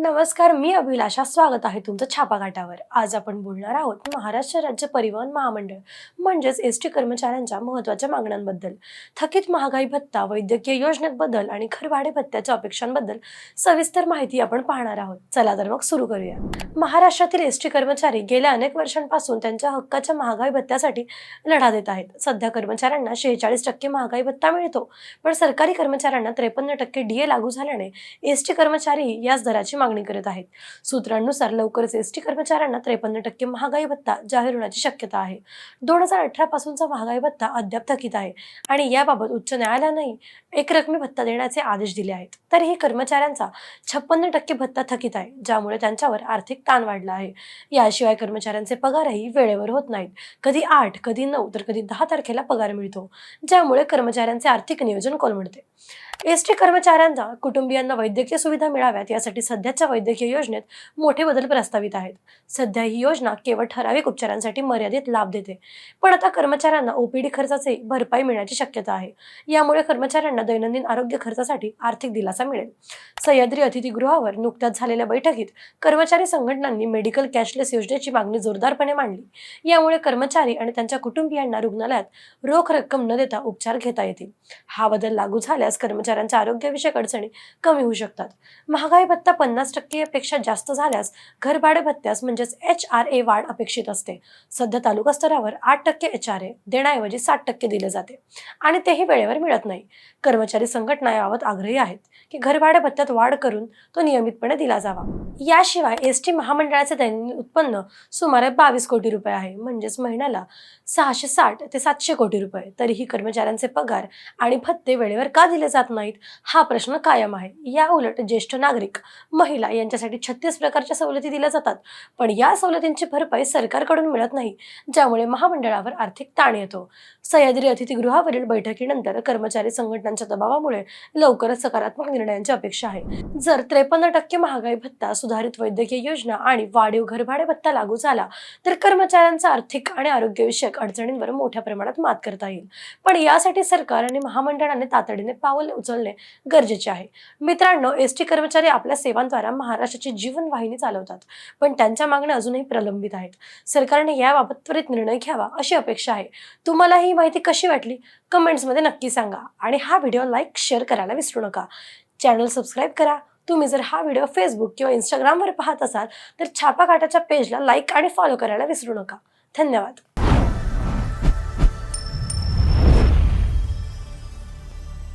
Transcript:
नमस्कार मी अभिलाषा. स्वागत आहे तुमचं छापाघाटावर आज आपण बोलणार आहोत महाराष्ट्र राज्य परिवहन महामंडळ म्हणजेच एस टी कर्मचाऱ्यांच्या महत्त्वाच्या मागण्यांबद्दल. थकीत महागाई भत्ता वैद्यकीय योजनेत बदल आणि घरभाडे भत्त्याच्या अपेक्षांबद्दल सविस्तर माहिती आपण पाहणार आहोत. चला तर मग सुरू करूया. महाराष्ट्रातील एस टी कर्मचारी गेल्या अनेक वर्षांपासून त्यांच्या हक्काच्या महागाई भत्त्यासाठी लढा देत आहेत. सध्या कर्मचाऱ्यांना शेहेचाळीस टक्के महागाई भत्ता मिळतो पण सरकारी कर्मचाऱ्यांना त्रेपन्न टक्के डीए लागू झाल्याने एस टी कर्मचारी याच दराची मागणी करत आहेत. सूत्रांनुसार लवकरच एस टी कर्मचाऱ्यांना त्रेपन्न टक्के महागाई भत्ता जाहीर होण्याची शक्यता आहे. दोन हजार अठरा पासूनचा महागाई भत्ता अद्याप थकीत आहे आणि याबाबत उच्च न्यायालयानेही एक रकमी भत्ता देण्याचे आदेश दिले आहेत. तरीही कर्मचाऱ्यांचा छप्पन्न टक्के भत्ता थकीत आहे ज्यामुळे त्यांच्यावर आर्थिक ताण वाढला आहे. याशिवाय कर्मचाऱ्यांचे पगारही वेळेवर होत नाहीत. कधी आठ कधी नऊ तर कधी दहा तारखेला पगार मिळतो ज्यामुळे कर्मचाऱ्यांचे आर्थिक नियोजन कोलमडते. एस टी कर्मचाऱ्यांना कुटुंबियांना वैद्यकीय सुविधा मिळाव्यात यासाठी सध्याच्या वैद्यकीय योजनेत मोठे बदल प्रस्तावित आहेत. सध्या ही योजना केवळ ठराविक उपचारांसाठी मर्यादित लाभ देते पण आता कर्मचाऱ्यांना ओपीडी खर्चाचे भरपाई मिळण्याची शक्यता आहे. यामुळे कर्मचाऱ्यांना दैनंदिन आरोग्य खर्चासाठी आर्थिक दिलासा मिळेल. सह्याद्री अतिथीगृहावर नुकत्याच झालेल्या बैठकीत कर्मचारी संघटनांनी मेडिकल कॅशलेस योजनेची मागणी जोरदारपणे मांडली. यामुळे कर्मचारी आणि त्यांच्या कुटुंबियांना रुग्णालयात रोख रक्कम न देता उपचार घेता येतील. हा बदल लागू झाल्यास कर्मचारी कर्मचाऱ्यांच्या आरोग्यविषयक अडचणी कमी होऊ शकतात. महागाई भत्ता पन्नास टक्केपेक्षा जास्त झाल्यास घरभाडे भत्त्यास म्हणजेच एच आर ए वाढ अपेक्षित असते. सध्या तालुका स्तरावर आठ टक्के एच आर ए देण्याऐवजी साठ टक्के दिले जाते आणि तेही वेळेवर मिळत नाही. कर्मचारी संघटना याबाबत आग्रही आहेत की घरभाडे भत्त्यात वाढ करून तो नियमितपणे दिला जावा. याशिवाय एस टी महामंडळाचे दैनंदिन उत्पन्न सुमारे बावीस कोटी रुपये आहे. म्हणजेच महिन्याला सहाशे साठ ते सातशे कोटी रुपये. तरीही कर्मचाऱ्यांचे पगार आणि भत्ते वेळेवर का दिले जात नाहीत हा प्रश्न कायम आहे. या उलट ज्येष्ठ नागरिक महिला यांच्यासाठी छत्तीस प्रकारच्या सवलती दिल्या जातात. पण या सवलतींची भरपाई सरकारकडून मिळत नाही ज्यामुळे महामंडळावर आर्थिक ताण येतो. सह्याद्री अतिथीगृहावरील बैठकीनंतर कर्मचारी संघटनांच्या दबावामुळे लवकरच सकारात्मक निर्णयांची अपेक्षा आहे. जर त्रेपन्न टक्के महागाई भत्ता सुधारित वैद्यकीय योजना आणि वाढीव घरभाडे भत्ता लागू झाला तर कर्मचाऱ्यांचा आर्थिक आणि आरोग्यविषयक अडचणींवर मोठ्या प्रमाणात मात करता येईल. पण यासाठी सरकार आणि महामंडळाने तातडीने पावले उचलणे गरजेचे आहे. मित्रांनो एस टी कर्मचारी आपल्या सेवांद्वारा महाराष्ट्राची जीवनवाहिनी चालवतात पण त्यांच्या मागण्या अजूनही प्रलंबित आहेत. सरकारने याबाबत त्वरित निर्णय घ्यावा अशी अपेक्षा आहे. तुम्हाला ही माहिती कशी वाटली? कमेंट्समध्ये नक्की सांगा आणि हा व्हिडिओ लाईक शेअर करायला विसरू नका. चॅनल सबस्क्राईब करा. तुम्ही जर हा व्हिडिओ फेसबुक किंवा इंस्टाग्रामवर पाहत असाल तर छापा काटाच्या पेजला लाईक आणि फॉलो करायला विसरू नका. धन्यवाद.